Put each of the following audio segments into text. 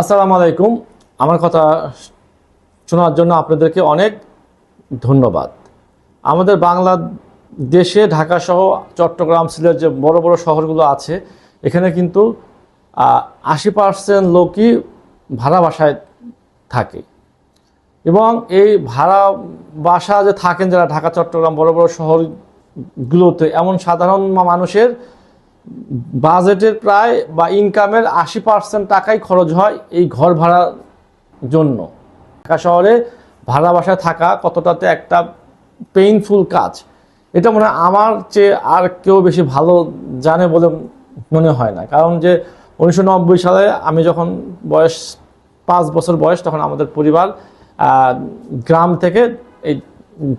আসসালামু আলাইকুম। আমার কথা শোনার জন্য আপনাদেরকে অনেক ধন্যবাদ। আমাদের বাংলাদেশে, ঢাকা সহ চট্টগ্রাম, সিলেট যে বড় বড় শহরগুলো আছে, এখানে কিন্তু আশি পার্সেন্ট লোকই ভাড়া বাসায় থাকে। এবং এই ভাড়া বাসা যে থাকেন যারা ঢাকা, চট্টগ্রাম বড় বড় শহরগুলোতে, এমন সাধারণ মানুষের বাজেটের প্রায় বা ইনকামের আশি পার্সেন্ট টাকাই খরচ হয় এই ঘর ভাড়ার জন্য। ঢাকা শহরে ভাড়া বাসায় থাকা কতটাতে একটা পেইনফুল কাজ। এটা মনে হয় আমার চেয়ে আর কেউ বেশি ভালো জানে বলে মনে হয় না। কারণ যে উনিশশো নব্বই সালে আমি যখন বয়স পাঁচ বছর বয়স তখন আমাদের পরিবার গ্রাম থেকে এই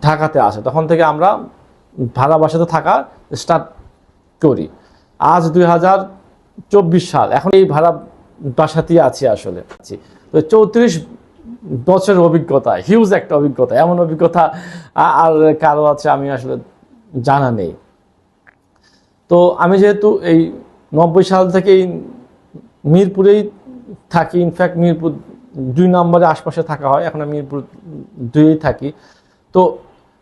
ঢাকাতে আসে। তখন থেকে আমরা ভাড়া বাসাতে থাকা স্টার্ট করি। আজ দুই হাজার চব্বিশ সাল। এখন এই ভাড়া বাসাতেই আছি আসলে। তো চৌত্রিশ বছরের অভিজ্ঞতা হিউজ একটা অভিজ্ঞতা, এমন অভিজ্ঞতা আর কারও আছে আমি আসলে জানা নেই। তো আমি যেহেতু এই নব্বই সাল থেকে এই মিরপুরেই থাকি ইনফ্যাক্ট মিরপুর দুই নম্বরে আশপাশে থাকা হয়, এখন আমি মিরপুর দুইয়েই থাকি। তো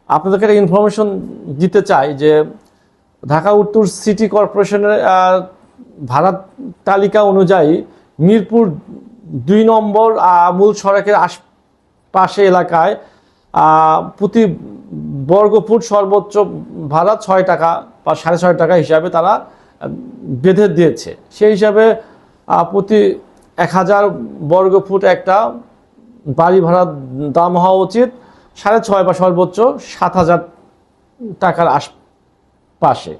আপনাদেরকে একটা ইনফরমেশন দিতে চাই যে ঢাকা উত্তর সিটি কর্পোরেশনের ভাড়া তালিকা অনুযায়ী মিরপুর দুই নম্বর মূল সড়কের আশপাশে এলাকায় প্রতি বর্গ ফুট সর্বোচ্চ ভাড়া ছয় টাকা বা সাড়ে ছয় টাকা হিসাবে তারা বেঁধে দিয়েছে। সেই হিসাবে প্রতি এক হাজার বর্গ ফুট একটা বাড়ি ভাড়ার দাম হওয়া উচিত। সাড়ে ছয় বা সর্বোচ্চ সাত হাজার টাকার আশ পাশে।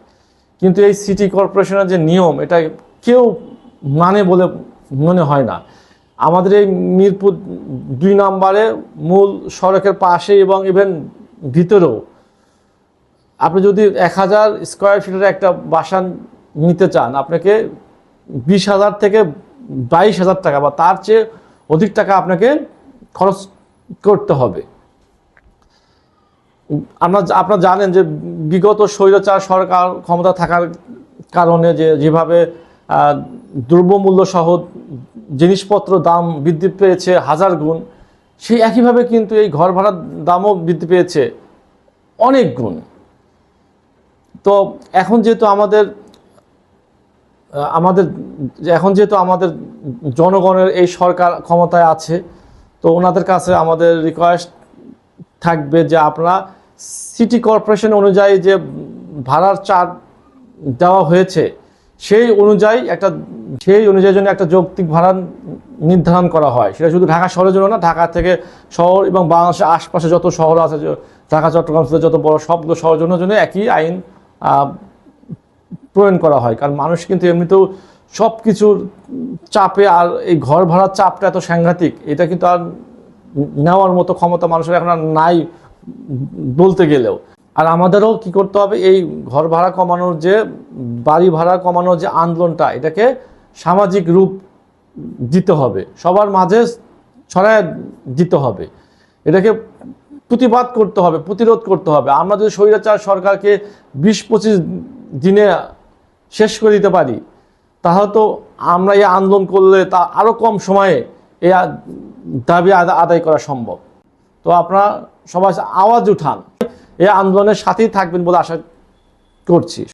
কিন্তু এই সিটি কর্পোরেশনের যে নিয়ম, এটা কেউ মানে বলে মনে হয় না। আমাদের এই মিরপুর দুই নম্বরে মূল সড়কের পাশে এবং ইভেন ভিতরেও। আপনি যদি এক হাজার স্কোয়ার ফিটের একটা বাসা নিতে চান, আপনাকে বিশ হাজার থেকে বাইশ হাজার টাকা বা তার চেয়ে অধিক টাকা আপনাকে খরচ করতে হবে। আমরা আপনারা জানেন যে বিগত স্বৈরাচার সরকার ক্ষমতা থাকার কারণে যে যেভাবে দ্রব্যমূল্য সহ জিনিসপত্র দাম বৃদ্ধি পেয়েছে হাজার গুণ, সেই একইভাবে কিন্তু এই ঘর ভাড়ার দামও বৃদ্ধি পেয়েছে অনেক গুণ। তো এখন যেহেতু আমাদের আমাদের, এখন যেহেতু আমাদের জনগণের এই সরকার ক্ষমতায় আছে, তো ওনাদের কাছে আমাদের রিকোয়েস্ট থাকবে যে আপনারা সিটি কর্পোরেশন অনুযায়ী যে ভাড়ার চার্জ দেওয়া হয়েছে, সেই অনুযায়ী একটা, সেই অনুযায়ী জন্য একটা যৌক্তিক ভাড়া নির্ধারণ করা হয়। সেটা শুধু ঢাকা শহরের জন্য না, ঢাকা থেকে শহর এবং বাংলাদেশের আশপাশে যত শহর আছে ঢাকা, চট্টগ্রাম যত বড় সবগুলো শহরের জন্য জন্য একই আইন প্রণয়ন করা হয়। কারণ মানুষ কিন্তু এমনিতেও সব কিছুর চাপে, আর এই ঘর ভাড়ার চাপটা এত সাংঘাতিক, এটা কিন্তু আর নেওয়ার মতো ক্ষমতা মানুষের এখন আর নাই বলতে গেলেও। আর আমাদেরও কি করতে হবে, এই ঘর ভাড়া কমানোর যে, বাড়ি ভাড়া কমানোর যে আন্দোলনটা, এটাকে সামাজিক রূপ দিতে হবে। সবার মাঝে ছড়ায় দিতে হবে। এটাকে প্রতিবাদ করতে হবে, প্রতিরোধ করতে হবে। আমরা যদি স্বৈরাচার সরকারকে বিশ পঁচিশ দিনে শেষ করে দিতে পারি, তাহলে তো আমরা এই আন্দোলন করলে তা আরও কম সময়ে আ- দাবি আদায় করা সম্ভব। তো আপনারা সবাই আওয়াজ উঠান। এই আন্দোলনের সাথেই থাকবেন বলে আশা করছি।